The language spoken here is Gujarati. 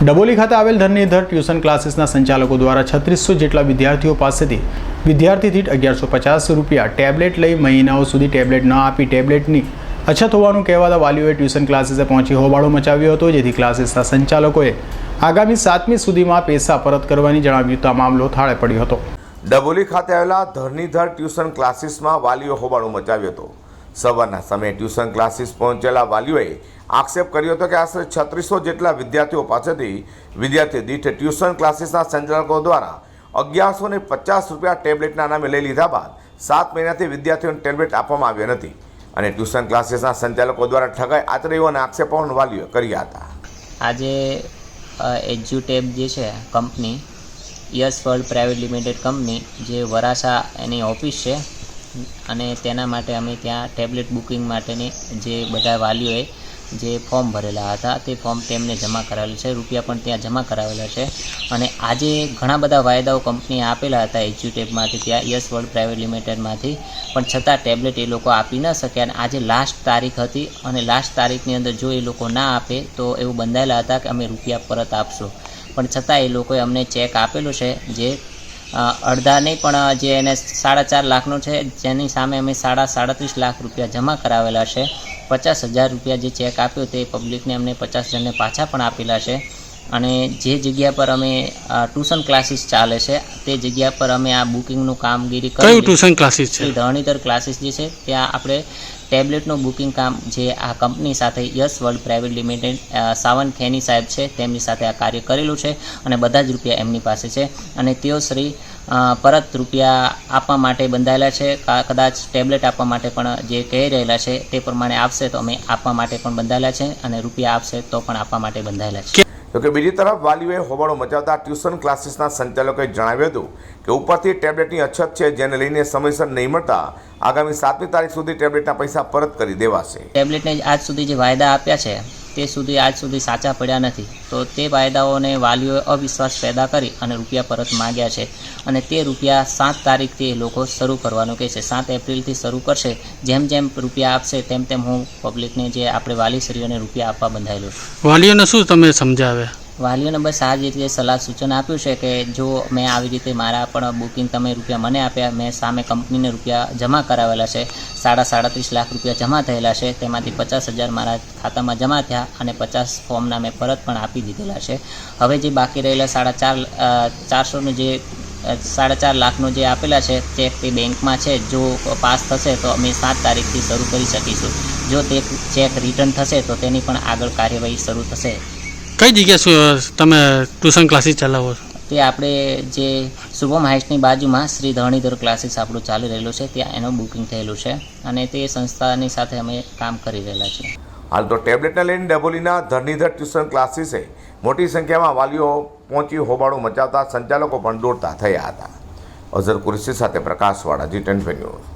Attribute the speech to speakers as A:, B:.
A: ડબોલી ખાતે આવેલ ધરણીધર ટ્યુશન ક્લાસીસના સંચાલકો દ્વારા છત્રીસો જેટલા વિદ્યાર્થીઓ પાસેથી વિદ્યાર્થી દીઠ અગિયારસો પચાસ રૂપિયા ટેબ્લેટ લઈ મહિનાઓ સુધી ટેબ્લેટ ન આપી ટેબ્લેટની અછત હોવાનું કહેવાતા વાલીઓએ ટ્યુશન ક્લાસીસે પહોંચી હોબાળો મચાવ્યો હતો, જેથી ક્લાસીસના સંચાલકોએ આગામી સાતમી સુધીમાં પૈસા પરત કરવાની જણાવ્યું તો મામલો થાળે પડ્યો હતો.
B: ડબોલી ખાતે આવેલા ધરણીધર ટ્યુશન ક્લાસીસમાં વાલીઓ હોબાળો મચાવ્યો હતો. સવારના સમયે ટ્યુશન ક્લાસીસ પહોંચેલા વાલીઓએ આક્ષેપ કર્યો હતો કે આશરે છત્રીસો જેટલા વિદ્યાર્થીઓ પાસેથી વિદ્યાર્થી દીઠ ટ્યુશન ક્લાસીસના સંચાલકો દ્વારા અગિયારસો ને પચાસ રૂપિયા ટેબ્લેટના નામે લઈ લીધા બાદ સાત મહિનાથી વિદ્યાર્થીઓને ટેબ્લેટ આપવામાં આવ્યો નથી અને ટ્યુશન ક્લાસીસના સંચાલકો દ્વારા ઠગાઈ આચરી હોવાના આક્ષેપો પણ વાલીઓએ કર્યા હતા.
C: આજે એજ્યુટેબ જે છે company, yes world private limited company, જે વરાસા એની ઓફિસ છે અને તેના માટે અમે ત્યાં ટેબ્લેટ બુકિંગ માટેની જે બધા વાલીઓએ જે ફોર્મ ભરેલા હતા, તે ફોર્મ તેમને જમા કરાવેલું છે. રૂપિયા પણ ત્યાં જમા કરાવેલા છે. અને આજે ઘણા બધા વાયદાઓ કંપનીએ આપેલા હતા એજ્યુટેબમાંથી ત્યાં, યસ વર્લ્ડ પ્રાઇવેટ લિમિટેડમાંથી. પણ છતાં ટેબ્લેટ એ લોકો આપી ન શક્યા અને આજે લાસ્ટ તારીખ હતી અને લાસ્ટ તારીખની અંદર જો એ લોકો ના આપે, તો એવું બંધાયેલા હતા કે અમે રૂપિયા પરત આપશું. પણ છતાં એ લોકોએ અમને ચેક આપેલો છે જે અડધા નહીં, પણ જે એને સાડા ચાર લાખનો છે, જેની સામે અમે સાડા સાડત્રીસ લાખ રૂપિયા જમા કરાવેલા છે. પચાસ હજાર રૂપિયા જે ચેક આપ્યો તે પબ્લિકને અમને પચાસ હજારને પાછા પણ આપેલા છે. અને જે જગ્યા પર અમે ટ્યુશન ક્લાસીસ ચાલે છે તે જગ્યા પર અમે આ બુકિંગનું કામગીરી
D: કયું ટ્યુશન ક્લાસીસ છે?
C: ધરણીધર ક્લાસીસ જે છે ત્યાં આપણે ટેબ્લેટનું બુકિંગ કામ જે આ કંપની સાથે yes world private limited Savan Kheni સાહેબ છે તેમની સાથે આ કાર્ય કરેલું છે અને બધા જ રૂપિયા એમની પાસે છે. અને તેઓ શ્રી પરત રૂપિયા આપવા માટે બંધાયેલા છે કદાચ ટેબ્લેટ આપવા માટે પણ જે કહી રહેલા છે તે પ્રમાણે આપશે તો અમે આપવા માટે પણ બંધાયેલા છે અને રૂપિયા આપશે તો પણ આપવા માટે બંધાયેલા છે.
B: જોકે બીજી તરફ વાલીઓએ હોબાળો મચાવતા ટ્યુશન ક્લાસીસના સંચાલકોએ જણાવ્યું હતું કે ઉપરથી ટેબ્લેટની અછત છે, જેને લઈને સમયસર નહીં મળતા આગામી સાતમી તારીખ સુધી ટેબ્લેટના પૈસા પરત કરી દેવાશે.
C: ટેબ્લેટને આજ સુધી જે વાયદા આપ્યા છે તે સુધી આજ સુધી સાચા પડ્યા નથી. તો તે વાયદાઓને વાલીઓએ અવિશ્વાસ પેદા કરી અને રૂપિયા પરત માગ્યા છે અને તે રૂપિયા સાત તારીખથી એ લોકો શરૂ કરવાનું કહે છે. સાત એપ્રિલથી શરૂ કરશે જેમ જેમ રૂપિયા આપશે તેમ તેમ હું પબ્લિકને જે આપણે વાલીશ્રીઓને રૂપિયા આપવા બંધાયેલું
D: વાલીઓને શું તમે સમજાવ્યા
C: વાલીઓને બસ આ જ રીતે સલાહ સૂચન આપ્યું છે કે જો મેં આવી રીતે મારા પણ બુકિંગ તમે રૂપિયા મને આપ્યા, મેં સામે કંપનીને રૂપિયા જમા કરાવેલા છે, સાડા સાડત્રીસ લાખ રૂપિયા જમા થયેલા છે, તેમાંથી પચાસ હજાર મારા ખાતામાં જમા થયા અને પચાસ ફોર્મના મેં પરત પણ આપી દીધેલા છે. હવે જે બાકી રહેલા સાડા ચાર ચારસોનું જે સાડા ચાર લાખનું જે આપેલા છે ચેક તે બેંકમાં છે. જો પાસ થશે તો અમે સાત તારીખથી શરૂ કરી શકીશું. જો તે ચેક રિટર્ન થશે તો તેની પણ આગળ કાર્યવાહી શરૂ થશે.
D: કઈ જગ્યા શું તમે ટ્યુશન ક્લાસીસ ચલાવો છો?
C: તે આપણે જે શુભમ હાઇટ્સની બાજુમાં શ્રી ધરણીધર ક્લાસીસ આપણું ચાલી રહેલું છે ત્યાં એનું બુકિંગ થયેલું છે અને તે સંસ્થાની સાથે અમે કામ કરી રહેલા છીએ.
B: હાલ તો ટેબ્લેટને લઈને ડબોલીના ધરણીધર ટ્યુશન ક્લાસીસે મોટી સંખ્યામાં વાલીઓ પહોંચી હોબાળો મચાવતા સંચાલકો પણ દોડતા થયા હતા. અઝર કુરેશી સાથે પ્રકાશવાળા જી ટેન ન્યૂઝ.